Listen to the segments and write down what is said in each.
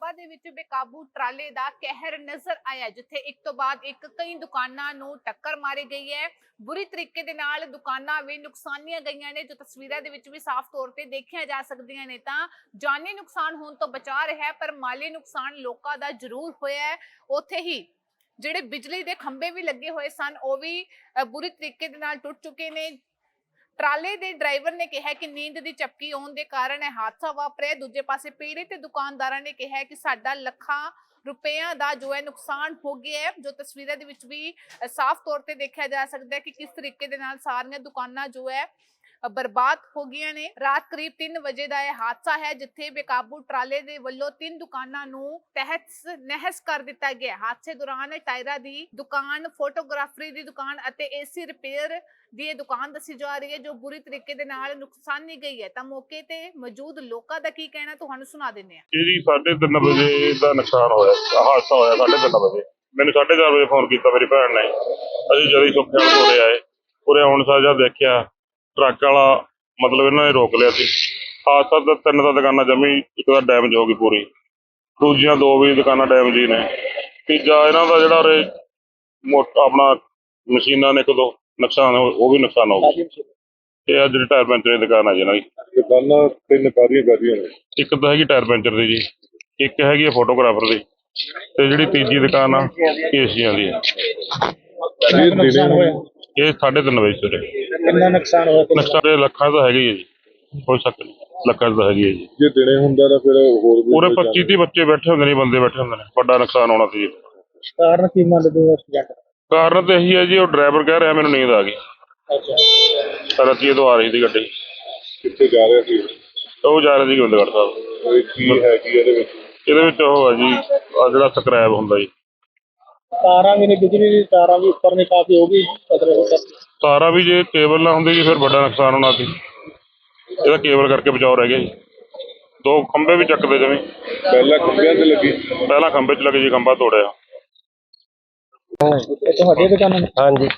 ਨਾਭਾ ਦੇ ਵਿੱਚ ਬੇਕਾਬੂ ਟਰਾਲੇ ਦਾ ਕਹਿਰ ਨਜ਼ਰ ਆਇਆ ਜਿੱਥੇ ਇੱਕ ਤੋਂ ਬਾਅਦ ਇੱਕ ਕਈ ਦੁਕਾਨਾਂ ਨੂੰ ਟੱਕਰ ਮਾਰੀ ਗਈ ਹੈ। ਬੁਰੀ ਤਰੀਕੇ ਦੇ ਨਾਲ ਦੁਕਾਨਾਂ ਵੀ ਨੁਕਸਾਨੀਆਂ ਗਈਆਂ ਨੇ, ਜੋ ਤਸਵੀਰਾਂ ਦੇ ਵਿੱਚ ਵੀ ਸਾਫ਼ ਤੌਰ ਤੇ ਦੇਖੀਆਂ ਜਾ ਸਕਦੀਆਂ ਨੇ ਤਾਂ ਜਾਨੀ ਨੁਕਸਾਨ ਹੋਣ ਤੋਂ ਬਚਾ ਰਿਹਾ ਹੈ, ਪਰ ਮਾਲੀ ਨੁਕਸਾਨ ਲੋਕਾਂ ਦਾ ਜ਼ਰੂਰ ਹੋਇਆ ਹੈ। ਉੱਥੇ ਹੀ ਜਿਹੜੇ ਬਿਜਲੀ ਦੇ ਖੰਭੇ ਵੀ ਲੱਗੇ ਹੋਏ ਸਨ, ਉਹ ਵੀ ਬੁਰੀ ਤਰੀਕੇ ਦੇ ਨਾਲ ਟੁੱਟ ਚੁੱਕੇ ਨੇ। ਟਰਾਲੇ ਦੇ ਡਰਾਈਵਰ ਨੇ ਕਿਹਾ ਕਿ ਨੀਂਦ ਦੀ ਚਪਕੀ ਆਉਣ ਦੇ ਕਾਰਨ ਇਹ ਹਾਦਸਾ ਵਾਪਰਿਆ ਦੂਜੇ ਪਾਸੇ ਪੀੜਿਤ ਦੁਕਾਨਦਾਰਾਂ ਨੇ ਕਿਹਾ ਕਿ ਸਾਡਾ ਲੱਖਾਂ ਰੁਪਇਆਂ ਦਾ ਜੋ ਹੈ ਨੁਕਸਾਨ ਹੋ ਗਿਆ ਹੈ, ਜੋ ਤਸਵੀਰਾਂ ਦੇ ਵਿੱਚ ਵੀ ਸਾਫ਼ ਤੌਰ ਤੇ ਦੇਖਿਆ ਜਾ ਸਕਦਾ ਹੈ ਕਿ ਕਿਸ ਤਰੀਕੇ ਦੇ ਨਾਲ ਸਾਰੀਆਂ ਦੁਕਾਨਾਂ ਜੋ ਹੈ ਬਰਬਾਦ ਹੋ ਗਈਆਂ ਨੇ। ਰਾਤ ਕਰੀਬ 3 ਵਜੇ ਦਾ ਇਹ ਹਾਦਸਾ ਹੈ, ਜਿੱਥੇ ਬੇਕਾਬੂ ਟਰਾਲੇ ਦੇ ਵੱਲੋਂ ਤਿੰਨ ਦੁਕਾਨਾਂ ਨੂੰ ਤਹਿਸ ਨਹਿਸ ਕਰ ਦਿੱਤਾ ਗਿਆ। ਹਾਦਸੇ ਦੌਰਾਨ ਟਾਇਰਾਂ ਦੀ ਦੁਕਾਨ, ਫੋਟੋਗ੍ਰਾਫਰੀ ਦੀ ਦੁਕਾਨ ਅਤੇ ਏਸੀ ਰਿਪੇਅਰ ਦੀ ਇਹ ਦੁਕਾਨ ਦੱਸੀ ਜਾ ਰਹੀ ਹੈ, ਜੋ ਬੁਰੀ ਤਰੀਕੇ ਦੇ ਨਾਲ ਨੁਕਸਾਨੀ ਗਈ ਹੈ। ਤਾਂ ਮੌਕੇ ਤੇ ਮੌਜੂਦ ਲੋਕਾਂ ਦਾ ਕੀ ਕਹਿਣਾ, ਤੁਹਾਨੂੰ ਸੁਣਾ ਦਿੰਦੇ ਹਾਂ। ਜੀ 3:30 ਵਜੇ ਦਾ ਨੁਕਸਾਨ ਹੋਇਆ, ਹਾਦਸਾ ਹੋਇਆ 3:30 ਵਜੇ। ਮੈਨੂੰ 4:30 ਵਜੇ ਫੋਨ ਕੀਤਾ ਮੇਰੀ ਭੈਣ ਨੇ। ਅਸੀਂ ਜਦੋਂ ਹੀ ਕੋਲੇ ਆਏ। ਉਰੇ ਆਉਣ ਸਾਰ ਜਦ ਦੇਖਿਆ ਟਰੱਕ ਵਾਲਾ ਮਤਲਬ ਇਹਨਾਂ ਨੇ ਰੋਕ ਲਿਆ ਸੀ। ਹਾਦਸਾ ਤਾਂ ਤਿੰਨ ਤਾਂ ਦੁਕਾਨਾਂ ਜਮੀ ਇੱਕ ਤਾਂ ਡੈਮੇਜ ਹੋ ਗਈ ਪੂਰੀ। ਦੂਜੀਆਂ ਦੋ ਵੀ ਦੁਕਾਨਾਂ ਡੈਮੇਜ ਹੀ ਨੇ। ਤੀਜਾ ਇਹਨਾਂ ਦਾ ਜਿਹੜਾ ਉਰੇ ਮੋਟਾ ਆਪਣਾ ਮਸ਼ੀਨਾਂ ਨੇ ਇੱਕ ਦੋ ਨੁਕਸਾਨ ਹੋ- ਉਹ ਵੀ ਨੁਕਸਾਨ ਹੋ ਗਿਆ ਇਹ ਜਿਹੜੀ ਟਾਇਰ ਪੈਂਚਰ ਦੀ ਦੁਕਾਨ ਆ ਜੀ ਇਹਨਾਂ ਦੀ। ਦੁਕਾਨਾਂ ਤਿੰਨ ਕਾਰੀਆਂ ਕਾਰੀਆਂ ਨੇ। ਇੱਕ ਤਾਂ ਹੈਗੀ ਟਾਇਰ ਪੈਂਚਰ ਦੀ ਜੀ। ਇੱਕ ਹੈਗੀ ਆ ਫੋਟੋਗ੍ਰਾਫਰ ਦੀ। ਤੇ ਜਿਹੜੀ ਤੀਜੀ ਦੁਕਾਨ ਆ ਏਸ਼ੀਆ ਦੀ ਆ। ਇਹ ਦਿਨੇ ਇਹ 3:30 ਵਜੇ ਸਵੇਰੇ ਕਿੰਨਾ ਨੁਕਸਾਨ ਹੋਇਆ ਨਕਸ਼ਾ ਦੇ ਲੱਖਾਂ ਦਾ ਹੈਗੀ ਹੈ ਜੀ ਕੋਈ ਸ਼ੱਕ ਨਹੀਂ ਲੱਖਾਂ ਦਾ ਹੈਗੀ ਹੈ ਜੀ। ਜੇ ਦਿਨੇ ਹੁੰਦਾ ਤਾਂ ਫਿਰ ਹੋਰ ਵੀ ਪੂਰੇ ਕੋਈ 25 30 ਬੱਚੇ ਬੈਠੇ ਹੁੰਦੇ ਨੇ ਬੰਦੇ ਬੈਠੇ ਹੁੰਦੇ ਨੇ ਵੱਡਾ ਨੁਕਸਾਨ ਹੋਣਾ ਸੀ ਜੀ। ਕਾਰਨ ਕੀ ਮੰਨਦੇ ਹੋ ਐਕਸੀਡੈਂਟ ਕਾਰਨ ਤਾਂ ਇਹੀ ਹੈ ਜੀ ਉਹ ਡਰਾਈਵਰ ਕਹਿ ਰਿਹਾ ਮੈਨੂੰ ਨੀਂਦ ਆ ਗਈ। ਅੱਛਾ। ਰਤੀਏ ਤੋਂ ਆ ਰਹੀ ਸੀ ਗੱਡੀ। ਕਿੱਥੇ ਜਾ ਰਿਹਾ ਸੀ? ਉਹ ਜਾ ਰਹੀ ਸੀ ਗੋਬਿੰਦਗੜ੍ਹ ਸਾਹਿਬ। ਇਹ ਕੀ ਹੈ ਕੀ ਇਹਦੇ ਵਿੱਚ? ਇਹਦੇ ਵਿੱਚ ਉਹ ਆ ਜੀ ਆ ਜਿਹੜਾ ਸਕ੍ਰੈਪ ਹੁੰਦਾ ਜੀ। ਤਾਰਾਂ ਵੀ ਨੇ ਬਿਜਲੀ ਦੀ ਤਾਰਾਂ ਵੀ ਉੱਪਰ ਨੇ ਕਾਫੀ ਹੋ ਗਈ ਹੋ ਗਏ ਤਾਰਾਂ ਵੀ ਜੇ ਕੇਬਲ ਨਾ ਹੁੰਦੀ ਜੀ ਫਿਰ ਵੱਡਾ ਨੁਕਸਾਨ ਹੋਣਾ ਸੀ ਇਹਦਾ ਕੇਬਲ ਕਰਕੇ ਬਚਾਓ ਰਹਿ ਗਿਆ ਜੀ। ਦੋ ਖੰਭੇ ਵੀ ਚੱਕਦੇ ਜਮੀ। ਪਹਿਲਾਂ ਖੰਭਿਆਂ ਤੇ ਲੱਗੀ। ਪਹਿਲਾ ਖੰਭੇ 'ਚ ਲੱਗੇ ਜੀ ਖੰਭਾ ਤੋੜਿਆ। ਇਹ ਤੁਹਾਡੀ ਦੁਕਾਨ ਹਾਂਜੀ।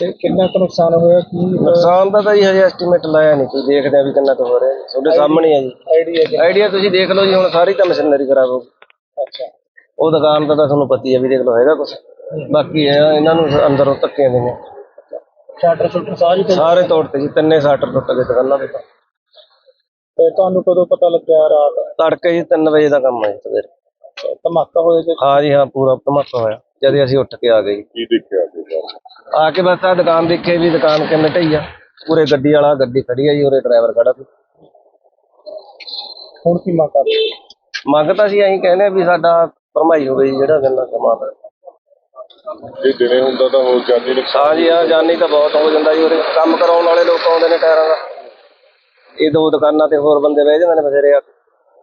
ਤੇ ਕਿੰਨਾ ਕੁ ਨੁਕਸਾਨ ਹੋਇਆ? ਕੀ ਨੁਕਸਾਨ ਦਾ ਤਾਂ ਜੀ ਹਜੇ ਐਸਟੀਮੇਟ ਲਾਇਆ ਨਹੀਂ। ਕੋਈ ਦੇਖਦੇ ਆ ਵੀ ਕਿੰਨਾ ਕੁ ਹੋ ਰਿਹਾ ਜੀ। ਤੁਹਾਡੇ ਸਾਹਮਣੇ ਹੈ ਜੀ। ਆਈਡੀਆ ਤੁਸੀਂ ਦੇਖ ਲਓ ਜੀ ਹੁਣ ਸਾਰੀ ਤਾਂ ਮਸ਼ੀਨਰੀ ਖਰਾਬ ਹੋ ਗਈ। ਅੱਛਾ। ਉਹ ਦੁਕਾਨ ਦਾ ਤਾਂ ਤੁਹਾਨੂੰ ਪਤਾ ਹੀ ਹੈ ਵੀ ਦੇਖ ਲਓ ਹੈਗਾ ਕੁਝ ਬਾਕੀ ਇਹ- ਇਹਨਾਂ ਨੂੰ ਅੰਦਰੋਂ ਧੱਕੇ ਦੇ ਨੇ ਸ਼ਟਰ ਸ਼ਟਰ ਸਾਰੀ ਤੋਂ ਸਾਰੇ ਤੋੜਤੇ ਜੀ ਤਿੰਨੇ ਸਾਟਰ ਟੁੱਟ ਗਏ ਦੁਕਾਨਾਂ ਦੇ ਤਾਂ ਤੇ ਤੁਹਾਨੂੰ ਕਦੋਂ ਪਤਾ ਲੱਗਿਆ ਰਾਤ? ਤੜਕੇ ਜੀ 3 ਵਜੇ ਦਾ ਕੰਮ ਹੈ ਜੀ ਸਵੇਰੇ। ਧਮਾਕਾ ਹੋਇਆ ਤੇ ਹਾਂ ਜੀ ਹਾਂ ਪੂਰਾ ਧਮਾਕਾ ਹੋਇਆ। ਜਦ ਅਸੀਂ ਉੱਠ ਕੇ ਆ ਗਏ ਜੀ। ਕੀ ਦੇਖਿਆ ਜੀ? ਆ ਕੇ ਬਸ ਆ ਦੁਕਾਨ ਦੇਖੇ ਵੀ ਦੁਕਾਨ ਕਿਵੇਂ ਢਈ ਆ। ਪੂਰੇ ਗੱਡੀ ਵਾਲਾ ਗੱਡੀ ਖੜੀ ਆ ਜੀ ਉਰੇ ਡਰਾਈਵਰ ਖੜਾ ਸੀ। ਹੁਣ ਕੀ ਮੰਗ ਕਰਦੇ? ਮੰਗ ਤਾਂ ਅਸੀਂ ਐਂ ਕਹਿੰਦੇ ਆ ਵੀ ਸਾਡਾ ਭਰਮਾਈ ਹੋਵੇ ਜੀ ਜਿਹੜਾ ਗੱਲਾਂ ਕਮਾਦਾ ਜੇ ਦਿਨੇ ਹੁੰਦਾ ਤਾਂ ਹੋਰ ਜਾਨੀ ਨੁਕਸਾਨ ਹਾਂ ਜੀ ਹਾਂ ਜਾਨੀ ਤਾਂ ਬਹੁਤ ਹੋ ਜਾਂਦਾ ਜੀ ਉਰੇ। ਕੰਮ ਕਰਾਉਣ ਵਾਲੇ ਲੋਕ ਆਉਂਦੇ ਨੇ ਟਾਇਰਾਂ ਦਾ। ਇਹ ਦੋ ਦੁਕਾਨਾਂ ਤੇ ਹੋਰ ਬੰਦੇ ਬਹਿ ਜਾਂਦੇ ਨੇ ਬਥੇਰੇ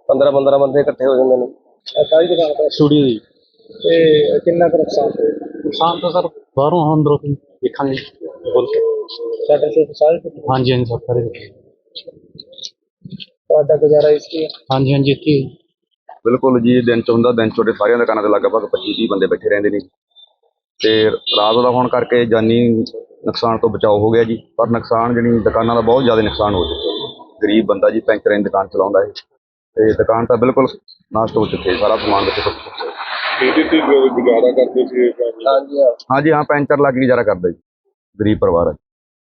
15 15 ਬੰਦੇ ਇਕੱਠੇ ਹੋ ਜਾਂਦੇ ਨੇ। ਸਾਰੀ ਦੁਕਾਨ ਦਾ ਸਟੂਡੀਓ ਦੀ। ਤੇ ਕਿੰਨਾ ਕੁ ਨੁਕਸਾਨ ਹੋਇਆ? ਨੁਕਸਾਨ ਤਾਂ ਸਰ ਬਾਹਰੋਂ ਅੰਦਰੋਂ ਤੋਂ ਦੇਖਾਂਗੇ। ਬੋਲ ਕੇ? ਸ਼ਟਰ ਸ਼ਟਰ ਸਾਰੇ। ਹਾਂਜੀ ਹਾਂਜੀ ਸਰ ਸਾਰੇ। ਤੁਹਾਡਾ ਗੁਜ਼ਾਰਾ ਇਸ ਕੀ ਹੈ? ਹਾਂਜੀ ਹਾਂਜੀ ਇੱਥੇ। ਬਿਲਕੁਲ ਜੀ ਦਿਨ ਚ ਹੁੰਦਾ ਦਿਨ ਛੋਟੇ ਸਾਰੀਆਂ ਦੁਕਾਨਾਂ ਤੇ ਲਗਭਗ 25 30 ਬੰਦੇ ਬੈਠੇ ਰਹਿੰਦੇ ਨੇ। ਤੇ ਰਾਤ ਦਾ ਹੋਣ ਕਰਕੇ ਜਾਨੀ ਨੁਕਸਾਨ ਤੋਂ ਬਚਾਓ ਹੋ ਗਿਆ ਜੀ। ਪਰ ਨੁਕਸਾਨ ਜਿਹੜੀ ਦੁਕਾਨਾਂ ਦਾ ਬਹੁਤ ਜ਼ਿਆਦਾ ਨੁਕਸਾਨ ਹੋ ਚੁੱਕਿਆ ਜੀ। ਗਰੀਬ ਬੰਦਾ ਜੀ ਪੈਂਚਰਾਂ ਦੀ ਦੁਕਾਨ ਚਲਾਉਂਦਾ ਹੈ ਤੇ ਦੁਕਾਨ ਤਾਂ ਬਿਲਕੁਲ ਨਾਸ਼ ਹੋ ਚੁੱਕੀ ਹੈ ਸਾਰਾ ਸਮਾਨ ਵਿੱਚ। ਇਹਦੇ ਤੇ ਗੁਜ਼ਾਰਾ ਕਰਦੇ ਸੀ। ਹਾਂਜੀ ਹਾਂ। ਹਾਂਜੀ ਹਾਂ ਪੈਂਚਰ ਲੱਗ ਗੁਜ਼ਾਰਾ ਕਰਦਾ ਜੀ ਗਰੀਬ ਪਰਿਵਾਰ ਹੈ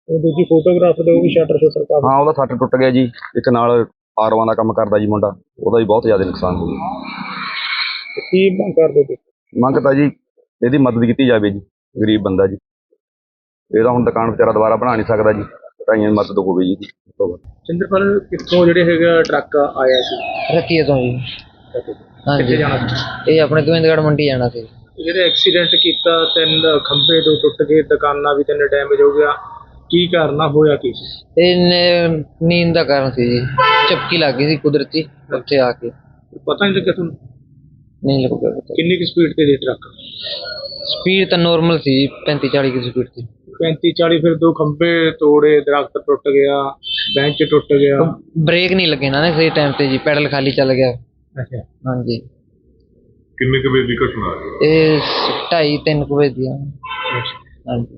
ਉਹ ਦੂਜੀ ਫੋਟੋਗ੍ਰਾਫ ਦੇ ਉਹ ਵੀ ਸ਼ਟਰ ਸ਼ਟਰ ਕਾ ਹਾਂ ਉਹਦਾ ਸੱਟ ਟੁੱਟ ਗਿਆ ਜੀ। ਇੱਕ ਨਾਲ ਆਰਵਾਂ ਦਾ ਕੰਮ ਕਰਦਾ ਜੀ ਮੁੰਡਾ ਉਹਦਾ ਵੀ ਬਹੁਤ ਜ਼ਿਆਦਾ ਨੁਕਸਾਨ ਹੋ ਗਿਆ। ਕੀ ਮੰਗ ਕਰਦੇ ਤੁਸੀਂ? ਮੰਗ ਤਾਂ ਜੀ ਇਹਦੀ ਮਦਦ ਕੀਤੀ ਜਾਵੇ ਜੀ ਗਰੀਬ ਬੰਦਾ ਜੀ। ਇਹਦਾ ਹੁਣ ਦੁਕਾਨ ਵਿਚਾਰਾ ਦੁਬਾਰਾ ਬਣਾ ਨਹੀਂ ਸਕਦਾ ਜੀ ਢਾਈਆਂ ਦੀ ਮਦਦ ਹੋਵੇ ਜੀ। ਸਿੰਦਰਪਾਲ ਕਿੱਥੋਂ ਜਿਹੜੇ ਹੈਗਾ ਟਰੱਕ ਆਇਆ ਸੀ? ਰੱਖੀਏ ਤੋਂ ਜੀ। ਕਿੱਥੇ ਹਾਂਜੀ। ਜਾਣਾ ਸੀ? ਇਹ ਆਪਣੇ ਗੋਬਿੰਦਗੜ੍ਹ ਮੰਡੀ ਜਾਣਾ ਸੀ। ਜਿਹੜੇ ਐਕਸੀਡੈਂਟ ਕੀਤਾ ਤਿੰਨ ਖੰਭੇ ਦੋ ਟੁੱਟ ਗਏ ਦੁਕਾਨਾਂ ਵੀ ਤਿੰਨ ਡੈਮੇਜ ਹੋ ਗਿਆ। ਕੀ ਕਾਰਨਾ ਹੋਇਆ ਕੀ ਸੀ? ਇਹ ਨੀਂਦ ਦਾ ਕਾਰਨ ਸੀ ਜੀ। ਚਪਕੀ ਲੱਗ ਗਈ ਸੀ ਕੁਦਰਤੀ ਉੱਥੇ ਆ ਕੇ। ਪਤਾ ਨਹੀਂ ਲੱਗਿਆ ਤੁਹਾਨੂੰ? ਨਹੀਂ ਪਤਾ। ਕਿੰਨੀ ਕੁ ਸਪੀਡ ਤੇ ਦੇ ਟਰੱਕ ਸਪੀਡ ਤਾਂ ਨੋਰਮਲ ਸੀ 35 40 ਦੀ ਸਪੀਡ ਸੀ 35 40 ਫਿਰ ਦੋ ਖੰਭੇ ਤੋੜੇ ਦਰਖਤ ਟੁੱਟ ਗਿਆ ਬੈਂਚ ਟੁੱਟ ਗਿਆ। ਬ੍ਰੇਕ ਨਹੀਂ ਲੱਗੇ ਨਾ ਸਹੀ ਟਾਈਮ ਤੇ ਜੀ ਪੈਡਲ ਖਾਲੀ ਚੱਲ ਗਿਆ। ਅੱਛਾ। ਹਾਂਜੀ। ਕਿੰਨੇ ਕੁ ਵਜੇ ਦੀ ਘਟਨਾ ਹੈ ਇਹ 2:30 3 ਵਜੇ ਦੀ ਆ। ਹਾਂਜੀ।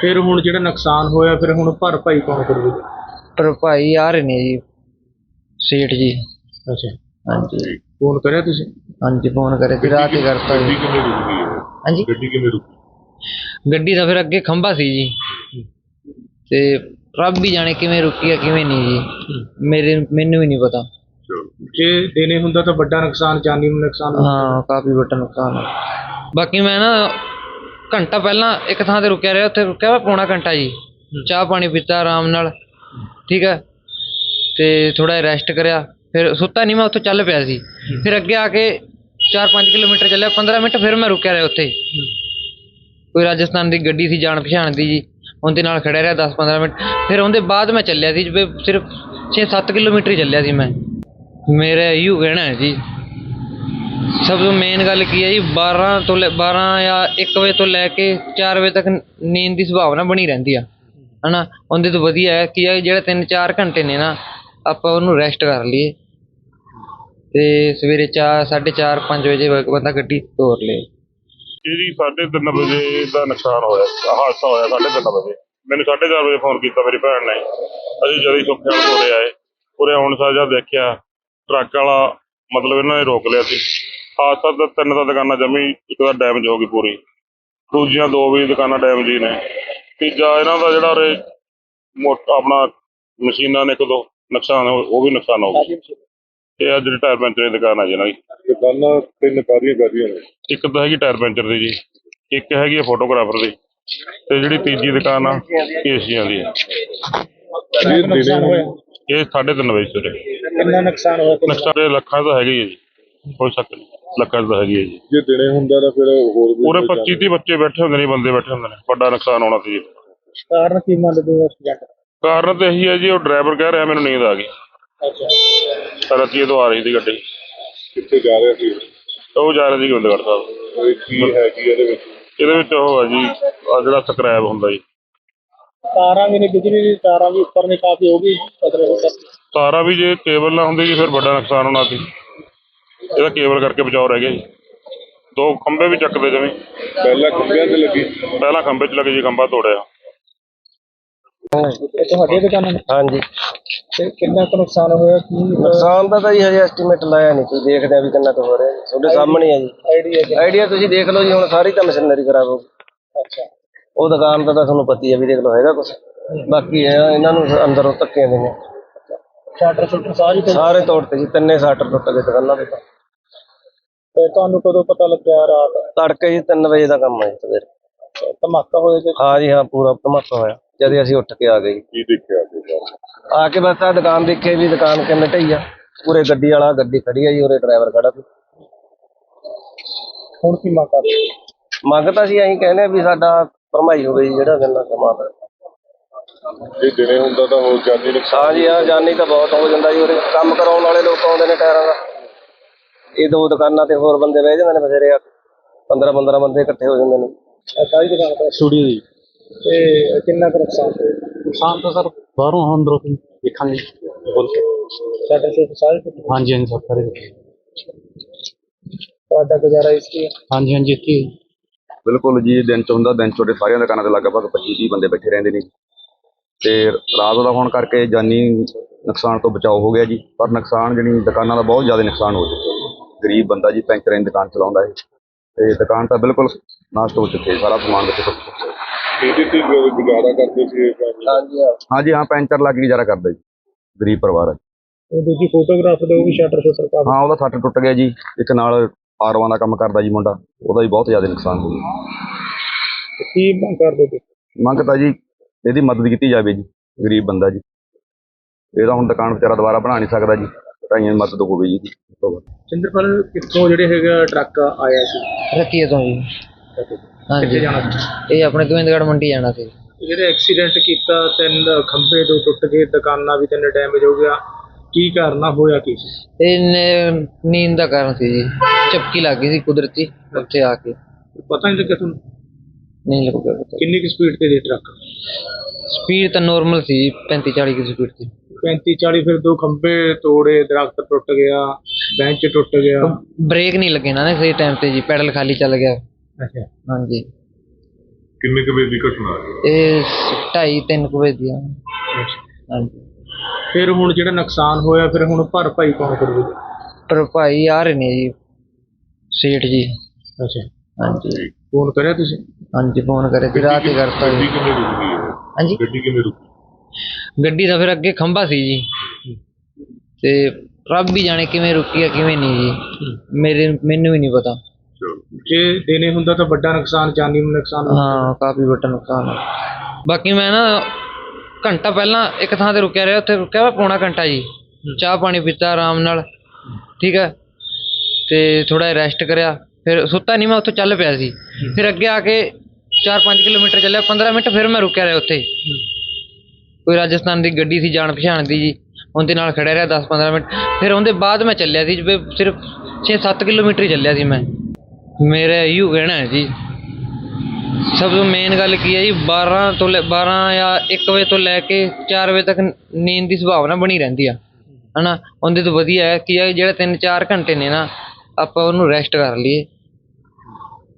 ਫਿਰ ਹੁਣ ਜਿਹੜਾ ਨੁਕਸਾਨ ਹੋਇਆ ਫਿਰ ਹੁਣ ਭਰਪਾਈ ਕੌਣ ਕਰੂਗਾ? ਪਰ ਭਾਈ ਆ ਰਹੇ ਨੇ ਜੀ ਸੇਠ ਜੀ। ਅੱਛਾ। ਹਾਂਜੀ। ਫੋਨ ਕਰਿਆ ਤੁਸੀਂ? ਹਾਂਜੀ ਫੋਨ ਕਰੇ ਸੀ। ਰਾਤ ਹੀ ਕਰਤਾ ਗੱਡੀ ਜੀ ਕਿਵੇਂ ਰੁਕ ਗਈ ਇਹ? ਹਾਂਜੀ? ਗੱਡੀ ਕਿਵੇਂ ਰੁਕੀ? ਗੱਡੀ ਦਾ ਫਿਰ ਅੱਗੇ ਖੰਭਾ ਸੀ ਜੀ। ਤੇ ਰੱਬ ਵੀ ਜਾਣੇ ਕਿਵੇਂ ਰੁਕੀ ਆ ਕਿਵੇਂ ਨਹੀਂ ਜੀ। ਮੇਰੇ ਮੈਨੂੰ ਵੀ ਨਹੀਂ ਪਤਾ। ਚਲੋ। ਜੇ ਦਿਨੇ ਹੁੰਦਾ ਤਾਂ ਵੱਡਾ ਨੁਕਸਾਨ ਜਾਨੀ ਨੂੰ ਨੁਕਸਾਨ। ਹਾਂ ਕਾਫੀ ਵੱਡਾ ਨੁਕਸਾਨ ਆ। ਬਾਕੀ ਮੈਂ ਨਾ ਘੰਟਾ ਪਹਿਲਾਂ ਇੱਕ ਥਾਂ ਤੇ ਰੁਕਿਆ ਰਿਹਾ ਉੱਥੇ ਰੁਕਿਆ ਵਾ ਪੌਣਾ ਘੰਟਾ ਜੀ। ਚਾਹ ਪਾਣੀ ਪੀਤਾ ਆਰਾਮ ਨਾਲ। ਠੀਕ ਹੈ ਤੇ ਥੋੜਾ ਰੈਸਟ ਕਰਿਆ। ਫਿਰ ਸੁੱਤਾ ਨਹੀਂ ਮੈਂ ਉੱਥੇ ਚੱਲ ਪਿਆ ਸੀ। ਫਿਰ ਅੱਗੇ ਆ ਕੇ 4-5 ਕਿਲੋਮੀਟਰ ਚੱਲਿਆ 15 ਮਿੰਟ ਫਿਰ ਮੈਂ ਰੁਕਿਆ ਰਿਹਾ ਉੱਥੇ। ਕੋਈ ਰਾਜਸਥਾਨ ਦੀ ਗੱਡੀ ਸੀ ਜਾਣ ਪਛਾਣ ਦੀ ਜੀ ਉਹਦੇ ਨਾਲ ਖੜਿਆ ਰਿਹਾ 10-15 ਮਿੰਟ। ਫਿਰ ਉਹਦੇ ਬਾਅਦ ਮੈਂ ਚੱਲਿਆ ਸੀ ਜਿਵੇਂ ਸਿਰਫ 6-7 ਕਿਲੋਮੀਟਰ ਹੀ ਚੱਲਿਆ ਸੀ ਮੈਂ। ਮੇਰਾ ਇਹੋ ਕਹਿਣਾ ਹੈ ਜੀ। ਸਭ ਤੋਂ ਮੇਨ ਗੱਲ ਕੀ ਹੈ ਜੀ 12 ਤੋਂ ਲੈ 12 ਜਾਂ 1 ਵਜੇ ਤੋਂ ਲੈ ਕੇ 4 ਵਜੇ ਤੱਕ ਨੀਂਦ ਦੀ ਸੰਭਾਵਨਾ ਬਣੀ ਰਹਿੰਦੀ ਆ। ਹਨਾ? ਉਹਦੇ ਤੋਂ ਵਧੀਆ ਹੈ ਕਿ ਜਿਹੜੇ 3-4 ਘੰਟੇ ਨੇ ਨਾ ਆਪਾਂ ਉਹਨੂੰ ਰੈਸਟ ਕਰ ਲਈਏ। ਤੇ ਸਵੇਰੇ 4 4:30 5 ਵਜੇ ਬੰਦਾ ਗੱਡੀ ਤੋਰ ਲੇ ਇਹ 3:30 ਵਜੇ ਦਾ ਨੁਕਸਾਨ ਹੋਇਆ, ਹਾਦਸਾ ਹੋਇਆ 3:30 ਵਜੇ। ਮੈਨੂੰ 4:30 ਵਜੇ ਫੋਨ ਕੀਤਾ ਮੇਰੀ ਭੈਣ ਨੇ। ਅਸੀਂ ਜਦੋਂ ਹੀ ਸੁੱਖਿਆਲ ਕੋਲੇ ਆਏ। ਉਰੇ ਆਉਣ ਸਾਰ ਜਦ ਦੇਖਿਆ, ਟਰੱਕ ਵਾਲਾ ਮਤਲਬ ਇਹਨਾਂ ਨੇ ਰੋਕ ਲਿਆ ਸੀ। ਹਾਦਸਾ ਤਾਂ ਤਿੰਨ ਤਾਂ ਦੁਕਾਨਾਂ ਜਮੀ, ਇੱਕ ਤਾਂ ਡੈਮੇਜ ਹੋ ਗਈ ਪੂਰੀ। ਦੂਜੀਆਂ ਦੋ ਵੀ ਦੁਕਾਨਾਂ ਡੈਮੇਜ ਹੀ ਨੇ। ਤੀਜਾ ਇਹਨਾਂ ਦਾ ਜਿਹੜਾ ਉਰੇ ਮੋਟਾ, ਆਪਣਾ ਮਸ਼ੀਨਾਂ ਨੇ ਇੱਕ ਦੋ। ਨੁਕਸਾਨ ਹੋ- ਉਹ ਵੀ ਨੁਕਸਾਨ ਹੋ ਗਿਆ। ਇਹ ਜਿਹੜੀ ਟਾਇਰ ਪੈਂਚਰ ਦੀ ਦੁਕਾਨ ਆ ਜੀ ਇਹਨਾਂ ਦੀ। ਦੁਕਾਨਾਂ ਤਿੰਨ ਕਾਰੀਆਂ ਕਰਦੀਆਂ ਨੇ। ਇੱਕ ਤਾਂ ਹੈਗੀ ਟਾਇਰ ਪੈਂਚਰ ਦੀ ਜੀ ਇੱਕ ਹੈਗੀ ਆ ਫੋਟੋਗ੍ਰਾਫਰ ਦੀ ਤੇ ਜਿਹੜੀ ਤੀਜੀ ਦੁਕਾਨ ਆ ਏਸ਼ੀਆ ਦੀ ਆ। ਇਹ ਦਿਨੇ ਹੋਇਆ? ਇਹ 3:30 ਵਜੇ ਸਵੇਰੇ। ਕਿੰਨਾ ਨੁਕਸਾਨ ਹੋਇਆ? ਕਿੰਨਾ- ਨਕਸ਼ਾ ਦੇ ਲੱਖਾਂ ਦਾ ਹੈਗਾ ਹੀ ਹੈ ਜੀ। ਕੋਈ ਸ਼ੱਕ ਨਹੀਂ ਲੱਖਾਂ ਦਾ ਹੈਗੀ ਹੈ ਜੀ। ਜੇ ਦਿਨੇ ਹੁੰਦਾ ਤਾਂ ਫਿਰ ਹੋਰ ਵੀ ਪੂਰੇ 25 30 ਬੱਚੇ ਬੈਠੇ ਹੁੰਦੇ ਨੇ ਬੰਦੇ ਬੈਠੇ ਹੁੰਦੇ ਨੇ। ਵੱਡਾ ਨੁਕਸਾਨ ਹੋਣਾ ਸੀ ਜੀ। ਕਾਰਨ ਕੀ ਮੰਨਦੇ ਹੋ ਐਕਸੀਡੈਂਟ ਕਾਰਨ ਤਾਂ ਇਹੀ ਹੈ ਜੀ ਉਹ ਡਰਾਈਵਰ ਕਹਿ ਰਿਹਾ ਮੈਨੂੰ ਨੀਂਦ ਆ ਗਈ। ਅੱਛਾ। ਰਤੀਏ ਤੋਂ ਆ ਰਹੀ ਸੀ ਗੱਡੀ। ਕਿੱਥੇ ਜਾ ਰਿਹਾ ਸੀ ਉਹ? ਜਾ ਰਿਹਾ ਸੀ ਗੋਬਿੰਦਗੜ੍ਹ ਸਾਹਿਬ। ਕੀ ਹੈ ਕੀ ਇਹਦੇ ਵਿੱਚ? ਇਹਦੇ ਵਿੱਚ ਉਹ ਹੈ ਜੀ ਆ ਜਿਹੜਾ ਸਕ੍ਰੈਪ ਹੁੰਦਾ ਜੀ। ਤਾਰਾਂ ਵੀ ਨੇ ਬਿਜਲੀ ਦੀ ਤਾਰਾਂ ਵੀ ਉੱਪਰ ਨੇ ਕਾਫੀ ਹੋ ਗਈ ਖਤਰੇ ਹੋ ਸਕਦਾ ਤਾਰਾਂ ਵੀ ਜੇ ਕੇਬਲ ਨਾ ਹੁੰਦੀ ਜੀ ਫਿਰ ਵੱਡਾ ਨੁਕਸਾਨ ਹੋਣਾ ਸੀ। ਇਹਦਾ ਕੇਬਲ ਕਰਕੇ ਬਚਾਓ ਰਹਿ ਗਿਆ ਜੀ। ਦੋ ਖੰਭੇ ਵੀ ਚੱਕਦੇ ਜਿਵੇਂ। ਪਹਿਲਾਂ ਖੰਭਿਆਂ ਤੇ ਲੱਗੀ ਪਹਿਲਾਂ ਖੰਭੇ 'ਚ ਲੱਗੇ ਜੀ ਖੰਭਾ ਤੋੜਿਆ। ਇਹ ਤੁਹਾਡੇ ਦੁਕਾਨਾਂ ਨੇ ਹਾਂਜੀ। ਤੇ ਕਿੰਨਾ ਕੁ ਨੁਕਸਾਨ ਹੋਇਆ? ਕੀ ਨੁਕਸਾਨ ਦਾ ਤਾਂ ਜੀ ਹਜੇ ਐਸਟੀਮੇਟ ਲਾਇਆ ਨਹੀਂ ਕੋਈ ਦੇਖਦੇ ਆ ਵੀ ਕਿੰਨਾ ਕੁ ਹੋ ਰਿਹਾ ਜੀ। ਤੁਹਾਡੇ ਸਾਹਮਣੇ ਹੈ ਜੀ। ਆਈਡੀਆ ਆਈਡੀਆ ਤੁਸੀਂ ਦੇਖ ਲਓ ਜੀ ਹੁਣ ਸਾਰੀ ਤਾਂ ਮਸ਼ੀਨਰੀ ਖਰਾਬ ਹੋ ਗਈ। ਅੱਛਾ। ਉਹ ਦੁਕਾਨ ਦਾ ਤਾਂ ਤੁਹਾਨੂੰ ਪਤਾ ਹੀ ਹੈ ਵੀ ਦੇਖ ਲਓ ਹੈਗਾ ਕੁਝ ਬਾਕੀ ਇਹ- ਇਹਨਾਂ ਨੂੰ ਅੰਦਰੋਂ ਧੱਕੇ ਦੇ ਨੇ ਸ਼ਟਰ ਸ਼ਟਰ ਸਾਰੀ ਤੇ ਸਾਰੇ ਤੋੜਤੇ ਜੀ ਤਿੰਨੇ ਸਾਟਰ ਟੁੱਟ ਗਏ ਦੁਕਾਨਾਂ ਦੇ ਤਾਂ। ਤੇ ਤੁਹਾਨੂੰ ਕਦੋਂ ਪਤਾ ਲੱਗਿਆ ਰਾਤ? ਤੜਕੇ ਜੀ 3 ਵਜੇ ਦਾ ਕੰਮ ਹੈ ਜੀ ਸਵੇਰੇ। ਧਮਾਕਾ ਹੋਇਆ ਤੇ ਹਾਂ ਜੀ ਹਾਂ ਪੂਰਾ ਧਮਾਕਾ ਹੋਇਆ। ਜਦ ਅਸੀਂ ਉੱਠ ਕੇ ਆ ਗਏ ਜੀ। ਕੀ ਦੇਖਿਆ ਅੱਗੇ? ਆ ਕੇ ਬਸ ਆ ਦੁਕਾਨ ਦੇਖੇ ਵੀ ਦੁਕਾਨ ਕਿੰਨੇ ਢਈ ਆ। ਪੂਰੇ ਗੱਡੀ ਵਾਲਾ ਗੱਡੀ ਖੜੀ ਆ ਜੀ ਉਰੇ ਡਰਾਈਵਰ ਖੜਾ ਸੀ। ਹੁਣ ਕੀ ਮੰਗ ਕਰਦੇ? ਹੋ? ਮੰਗ ਤਾਂ ਅਸੀਂ ਅਸੀਂ ਕਹਿੰਦੇ ਆ ਵੀ ਸਾਡਾ ਭਰਮਾਈ ਹੋ ਗਈ ਜਿਹੜਾ ਗੰਨਾ ਸਮਾਨ ਹੈ ਜੇ ਦਿਨੇ ਹੁੰਦਾ ਤਾਂ ਹੋਰ ਜਾਨੀ ਨੁਕਸਾਨ ਹਾਂ ਜੀ ਹਾਂ ਜਾਨੀ ਤਾਂ ਬਹੁਤ ਹੋ ਜਾਂਦਾ ਜੀ ਉਰੇ। ਕੰਮ ਕਰਾਉਣ ਵਾਲੇ ਲੋਕ ਆਉਂਦੇ ਨੇ ਟਾਇਰਾਂ ਦਾ। ਇਹ ਦੋ ਦੁਕਾਨਾਂ ਤੇ ਹੋਰ ਬੰਦੇ ਬਹਿ ਜਾਂਦੇ ਨੇ ਬਥੇਰੇ 15 15 ਬੰਦੇ ਇਕੱਠੇ ਹੋ ਜਾਂਦੇ ਨੇ। ਇਹ ਸਾਰੀ ਦੁਕਾਨ ਦਾ ਸਟੂਡੀਓ ਦੀ। ਤੇ ਕਿੰਨਾ ਕੁ ਨੁਕਸਾਨ ਹੋਇਆ ਨੁਕਸਾਨ ਤਾਂ ਸਰ ਬਾਹਰੋਂ ਅੰਦਰੋਂ ਤੋਂ ਦੇਖਾਂਗੇ ਬੋਲ ਕੇ ਸ਼ਟਰ ਸ਼ਟਰ ਸਾਰੇ ਟੁੱਟ ਗਏ। ਹਾਂਜੀ ਹਾਂਜੀ ਸਰ ਸਾਰੇ ਤੁਹਾਡਾ ਗੁਜ਼ਾਰਾ ਇਸ ਕੀ? ਹਾਂਜੀ ਹਾਂਜੀ ਇੱਥੇ ਹੀ। ਬਿਲਕੁਲ ਜੀ ਦਿਨ ਚ ਹੁੰਦਾ ਦਿਨ ਛੋਟੇ ਸਾਰੀਆਂ ਦੁਕਾਨਾਂ ਤੇ ਲਗਭਗ 25 30 ਬੰਦੇ ਬੈਠੇ ਰਹਿੰਦੇ ਨੇ ਤੇ ਰਾਤ ਦਾ ਹੋਣ ਕਰਕੇ ਜਾਨੀ ਨੁਕਸਾਨ ਤੋਂ ਬਚਾਓ ਹੋ ਗਿਆ ਜੀ ਪਰ ਨੁਕਸਾਨ ਜਿਹੜੀ ਦੁਕਾਨਾਂ ਦਾ ਬਹੁਤ ਜ਼ਿਆਦਾ ਨੁਕਸਾਨ ਹੋ ਚੁੱਕਿਆ ਜੀ ਗਰੀਬ ਬੰਦਾ ਜੀ ਪੈਂਚਰਾਂ ਦੀ ਦੁਕਾਨ ਚਲਾਉਂਦਾ ਹੈ ਤੇ ਦੁਕਾਨ ਤਾਂ ਬਿਲਕੁਲ ਨਾਸ਼ ਹੋ ਚੁੱਕੀ ਹੈ ਸਾਰਾ ਸਮਾਨ ਵਿੱਚ ਚੁੱਕਿਆ। ਇਹਦੇ ਤੇ ਗੁ- ਗੁਜ਼ਾਰਾ ਕਰਦੇ ਸੀ ਇਹ ਕੰਮ। ਹਾਂ ਜੀ ਹਾਂ। ਹਾਂਜੀ ਹਾਂ ਪੈਂਚਰ ਲੱਗ ਗੁਜ਼ਾਰਾ ਕਰਦਾ ਜੀ ਗਰੀਬ ਪਰਿਵਾਰ ਹੈ ਉਹ ਦੂਜੀ ਫੋਟੋਗ੍ਰਾਫ ਦੇ ਉਹ ਵੀ ਸ਼ਟਰ ਸ਼ਟਰ ਕਾਫੀ ਹਾਂ ਉਹਦਾ ਸੱਟ ਟੁੱਟ ਗਿਆ ਜੀ ਇੱਕ ਨਾਲ ਆਰਵਾਂ ਦਾ ਕੰਮ ਕਰਦਾ ਜੀ ਮੁੰਡਾ ਉਹਦਾ ਵੀ ਬਹੁਤ ਜ਼ਿਆਦਾ ਨੁਕਸਾਨ ਹੋ ਗਿਆ। ਕੀ ਮੰਗ ਕਰਦੇ ਹੋ ਮੰਗ ਤਾਂ ਜੀ ਇਹਦੀ ਮਦਦ ਕੀਤੀ ਜਾਵੇ ਜੀ ਗਰੀਬ ਬੰਦਾ ਜੀ। ਇਹਦਾ ਹੁਣ ਦੁਕਾਨ ਵਿਚਾਰਾ ਦੁਬਾਰਾ ਬਣਾ ਨਹੀਂ ਸਕਦਾ ਜੀ ਭਾਈਆਂ ਦੀ ਮਦਦ ਹੋਵੇ ਜੀ ਇਹਦੀ। ਤੋਂ। ਚੰਦਰਪਾਲ ਕਿੱਥੋਂ ਜਿਹੜੇ ਹੈਗਾ ਟਰੱਕ ਆਇਆ ਸੀ ਰਤੀਏ ਤੋਂ ਜੀ। ਕਿੱਥੇ ਹਾਂਜੀ ਜਾਣਾ ਸੀ? ਇਹ ਆਪਣੇ ਗੋਬਿੰਦਗੜ੍ਹ ਮੰਡੀ ਜਾਣਾ ਸੀ। ਜਿਹੜੇ ਐਕਸੀਡੈਂਟ ਕੀਤਾ ਤਿੰਨ ਖੰਭੇ ਦੋ ਟੁੱਟ ਗਏ ਦੁਕਾਨਾਂ ਵੀ ਤਿੰਨ ਡੈਮੇਜ ਹੋ ਗਿਆ। ਕੀ ਕਰਨਾ ਹੋਇਆ ਕੀ ਸੀ? ਇਹ ਨ- ਨੀਂਦ ਦਾ ਕਾਰਨ ਸੀ ਜੀ। ਝਪਕੀ ਲੱਗ ਗਈ ਸੀ ਕੁਦਰਤੀ ਉੱਥੇ ਆ ਕੇ। ਪਤਾ ਨਹੀਂ ਲੱਗਿਆ ਤੁਹਾਨੂੰ? ਨਹੀਂ ਲੱਗਿਆ ਪਤਾ। ਕਿੰਨੀ ਕੁ ਸਪੀਡ ਤੇ ਦੇ ਟਰੱਕ ਸਪੀਡ ਤਾਂ ਨੋਰਮਲ ਸੀ 35 40 ਦੀ ਸਪੀਡ ਸੀ। 35 40 ਫਿਰ ਦੋ ਖੰਭੇ ਤੋੜੇ ਦਰਖਤ ਟੁੱਟ ਗਿਆ ਬੈਂਚ ਟੁੱਟ ਗਿਆ। ਬ੍ਰੇਕ ਨਹੀਂ ਲੱਗੇ ਨਾ ਸਹੀ ਟਾਈਮ ਤੇ ਜੀ ਪੈਡਲ ਖਾਲੀ ਚੱਲ ਗਿਆ। ਅੱਛਾ। ਹਾਂਜੀ। ਕਿੰਨੇ ਕੁ ਵਜੇ ਦੀ ਘਟਨਾ ਹੈ? ਇਹ 2:30 3 ਵਜੇ ਦੀ ਆ। ਹਾਂਜੀ। ਫਿਰ ਹੁਣ ਜਿਹੜਾ ਨੁਕਸਾਨ ਹੋਇਆ ਫਿਰ ਹੁਣ ਭਰਪਾਈ ਕੌਣ ਕਰੂਗਾ? ਪਰ ਭਾਈ ਆ ਰਹੇ ਨੇ ਜੀ। ਸੇਠ ਜੀ। ਅੱਛਾ। ਹਾਂਜੀ। ਫੋਨ ਕਰਿਆ ਤੁਸੀਂ? ਹਾਂਜੀ ਫੋਨ ਕਰੇ ਸੀ। ਰਾਤ ਹੀ ਕਰਤਾ ਗੱਡੀ ਜੀ ਕਿਵੇਂ ਰੁਕ ਗਈ ਇਹ? ਹਾਂਜੀ। ਗੱਡੀ ਕਿਵੇਂ ਰੁਕੀ? ਗੱਡੀ ਦਾ ਫਿਰ ਅੱਗੇ ਖੰਭਾ ਸੀ ਜੀ। ਤੇ ਰੱਬ ਵੀ ਜਾਣੇ ਕਿਵੇਂ ਰੁਕੀ ਆ ਕਿਵੇਂ ਨਹੀਂ ਜੀ। ਮੇਰੇ ਮੈਨੂੰ ਵੀ ਨਹੀਂ ਪਤਾ। ਜੇ ਦਿਨੇ ਹੁੰਦਾ ਤਾਂ ਵੱਡਾ ਨੁਕਸਾਨ ਜਾਨੀ ਨੁਕਸਾਨ ਹਾਂ ਕਾਫੀ ਵੱਡਾ ਨੁਕਸਾਨ ਆ ਬਾਕੀ ਮੈਂ ਨਾ ਘੰਟਾ ਪਹਿਲਾਂ ਇੱਕ ਥਾਂ ਤੇ ਰੁਕਿਆ ਰਿਹਾ ਉੱਥੇ ਰੁਕਿਆ ਵਾ ਪੌਣਾ ਘੰਟਾ ਜੀ। ਚਾਹ ਪਾਣੀ ਪੀਤਾ ਆਰਾਮ ਨਾਲ ਠੀਕ ਹੈ। ਤੇ ਥੋੜਾ ਰੈਸਟ ਕਰਿਆ। ਫਿਰ ਸੁੱਤਾ ਨਹੀਂ ਮੈਂ ਉੱਥੋਂ ਚੱਲ ਪਿਆ ਸੀ। ਫਿਰ ਅੱਗੇ ਆ ਕੇ 4-5 ਕਿਲੋਮੀਟਰ ਚੱਲਿਆ 15 ਮਿੰਟ ਫਿਰ ਮੈਂ ਰੁਕਿਆ ਰਿਹਾ ਉੱਥੇ। ਕੋਈ ਰਾਜਸਥਾਨ ਦੀ ਗੱਡੀ ਸੀ ਜਾਣ ਪਛਾਣ ਦੀ ਜੀ। ਉਹਦੇ ਨਾਲ ਖੜਿਆ ਰਿਹਾ 10-15 ਮਿੰਟ। ਫਿਰ ਉਹਦੇ ਬਾਅਦ ਮੈਂ ਚੱਲਿਆ ਸੀ ਸਿਰਫ 6-7 ਕਿਲੋਮੀਟਰ ਹੀ ਚੱਲਿਆ ਸੀ ਮੈਂ। ਮੇਰਾ ਇਹੋ ਕਹਿਣਾ ਹੈ ਜੀ। ਸਭ ਤੋਂ ਮੇਨ ਗੱਲ ਕੀ ਹੈ ਜੀ 12 ਤੋਂ ਲੈ 12 ਜਾਂ 1 ਵਜੇ ਤੋਂ ਲੈ ਕੇ 4 ਵਜੇ ਤੱਕ ਨੀਂਦ ਦੀ ਸੰਭਾਵਨਾ ਬਣੀ ਰਹਿੰਦੀ ਆ। ਹਨਾ? ਉਹਦੇ ਤੋਂ ਵਧੀਆ ਹੈ ਕਿ ਇਹ ਜਿਹੜੇ 3-4 ਘੰਟੇ ਨੇ ਨਾ, ਆਪਾਂ ਉਹਨੂੰ ਰੈਸਟ ਕਰ ਲਈਏ।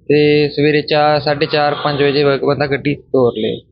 ਤੇ ਸਵੇਰੇ 4 4:30 5 ਵਜੇ ਬੰਦਾ ਗੱਡੀ ਤੋਰ ਲੇ